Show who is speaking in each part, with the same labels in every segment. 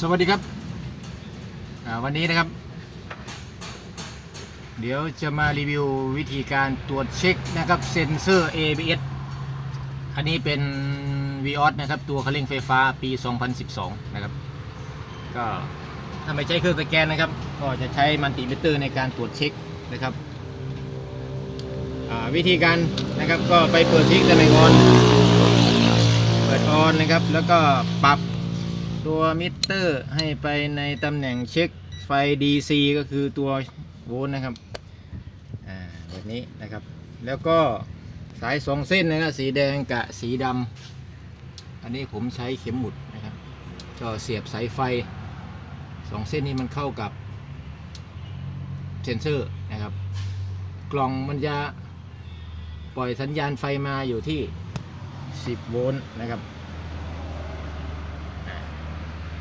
Speaker 1: สวัสดีครับวันนี้นะครับ เดี๋ยวจะมารีวิววิธีการตรวจเช็คนะครับเซ็นเซอร์ ABS อันนี้เป็น Vios นะครับ ตัวคันเร่งไฟฟ้าปี 2012 นะครับ ก็ถ้าไม่ใช้เครื่องสแกนนะครับ ก็จะใช้มัลติมิเตอร์ในการตรวจเช็คนะครับวิธีการนะครับก็ไปเปิดเช็คตำแหน่งออนเปิดออนนะครับ แล้วก็ปรับ ตัวมิเตอร์ให้ไปในตำแหน่งเช็คไฟ DC ก็คือตัวโวลต์นะครับแบบนี้นะครับ แล้วก็สายสองเส้นนะครับสีแดงกับสีดำอันนี้ผมใช้เข็มหมุดนะครับก็เสียบสายไฟสองเส้นนี้มันเข้ากับเซนเซอร์นะครับ กล่องมันจะปล่อยสัญญาณไฟมาอยู่ที่ 10 โวลต์นะครับ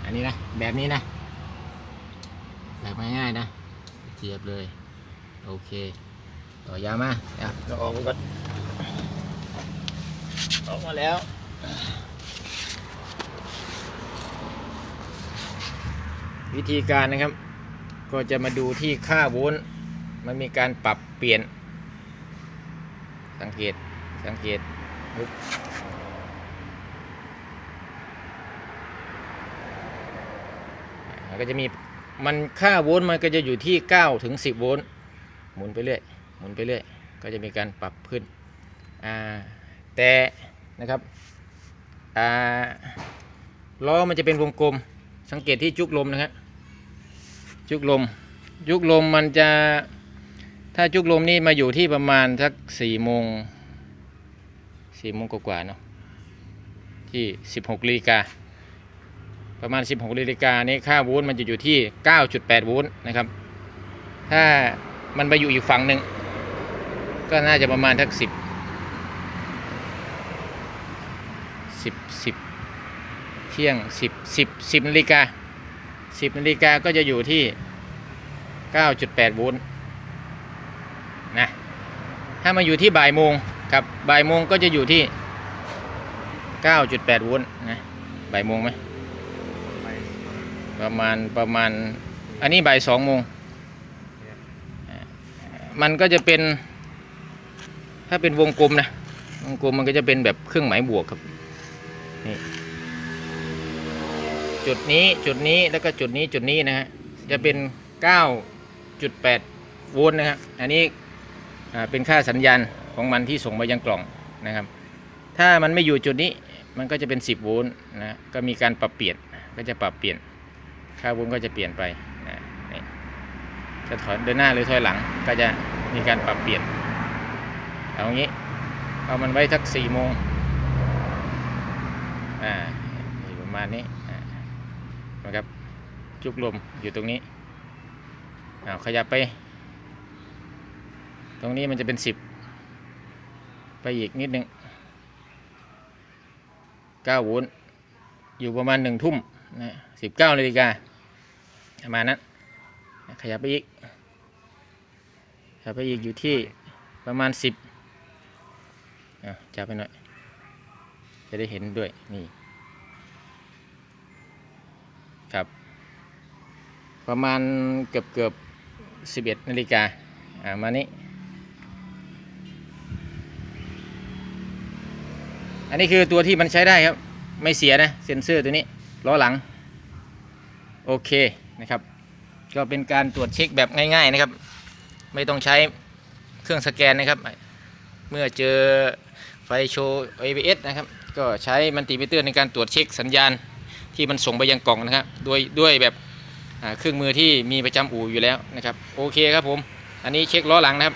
Speaker 1: อันนี้นะ แบบนี้นะแบบง่ายๆนะเทียบเลย โอเค ต่อยาวมาเราออกก่อนออกมาแล้ววิธีการนะครับ ก็จะมาดูที่ค่าโวลต์มันมีการปรับเปลี่ยน สังเกตสังเกต ก็จะมีมันค่าโวลต์มันก็จะอยู่ที่9ถึง10 โวลต์หมุนไปเรื่อยหมุนไปเรื่อยก็จะมีการปรับขึ้นแต่นะครับล้อมันจะเป็นวงกลมสังเกตที่จุกลมนะครับจุกลมจุกลมมันจะถ้าจุกลมนี่มาอยู่ที่ประมาณสักสี่โมงสี่โมงกว่าๆเนาะที่16นาฬิกา ประมาณ 16นาฬิกานี่ค่าโวลต์มันจะอยู่ที่ 9.8โวลต์นะครับ ถ้ามันไปอยู่อีกฝั่งหนึ่งก็น่าจะประมาณทัก 10 10 10 เที่ยง 10 10 10นาฬิกา10นาฬิกาก็จะอยู่ที่ 9.8โวลต์นะถ้ามาอยู่ที่บ่ายโมงครับบ่ายโมงก็จะอยู่ที่ 9.8โวลต์นะบ่ายโมงไหม ประมาณประมาณ อันนี้บ่ายสองโมงอ่ามันก็จะเป็น ถ้าเป็นวงกลมนะวงกลมมันก็จะเป็นแบบเครื่องหมายบวกครับนี่จุดนี้จุดนี้แล้วก็จุดนี้จุดนี้นะฮะจะเป็น 9.8 โวลต์นะครับอันนี้อ่าเป็นค่าสัญญาณของมันที่ส่งมายังกล่องนะครับ ถ้ามันไม่อยู่จุดนี้มันก็จะเป็น 10 โวลต์นะก็มีการปรับเปลี่ยนก็จะปรับเปลี่ยน ค่าวุ้นก็จะเปลี่ยนไปนะจะถอยเดินหน้าหรือถอยหลังก็จะมีการปรับเปลี่ยนเอางี้เอามันไว้ทักสี่โมงอ่าประมาณนี้นะครับจุกลมอยู่ตรงนี้เอาขยับไป ตรงนี้มันจะเป็นสิบไปอีกนิดนึงเก้าวลต์อยู่ประมาณหนึ่งทุ่ม นะสิบเก้านาฬิกาประมาณนั้นขยับไปอีกขยับไปอีกอยู่ที่ประมาณสิบอะจับไปหน่อย จะได้เห็นด้วยนี่ครับ ประมาณเกือบเกือบสิบเอ็ดนาฬิกาอ่ามานี้อันนี้คือตัวที่มันใช้ได้ครับ ไม่เสียนะ เซ็นเซอร์ตัวนี้ ล้อหลัง โอเคนะครับ ก็เป็นการตรวจเช็คแบบง่ายๆนะครับ ไม่ต้องใช้เครื่องสแกนนะครับ เมื่อเจอไฟโชว์ ABS นะครับ ก็ใช้มัลติมิเตอร์ในการตรวจเช็คสัญญาณที่มันส่งไปยังกล่องนะครับโดยด้วยแบบเครื่องมือที่มีประจำอู่อยู่แล้วนะครับ โอเคครับผม อันนี้เช็คล้อหลังนะครับ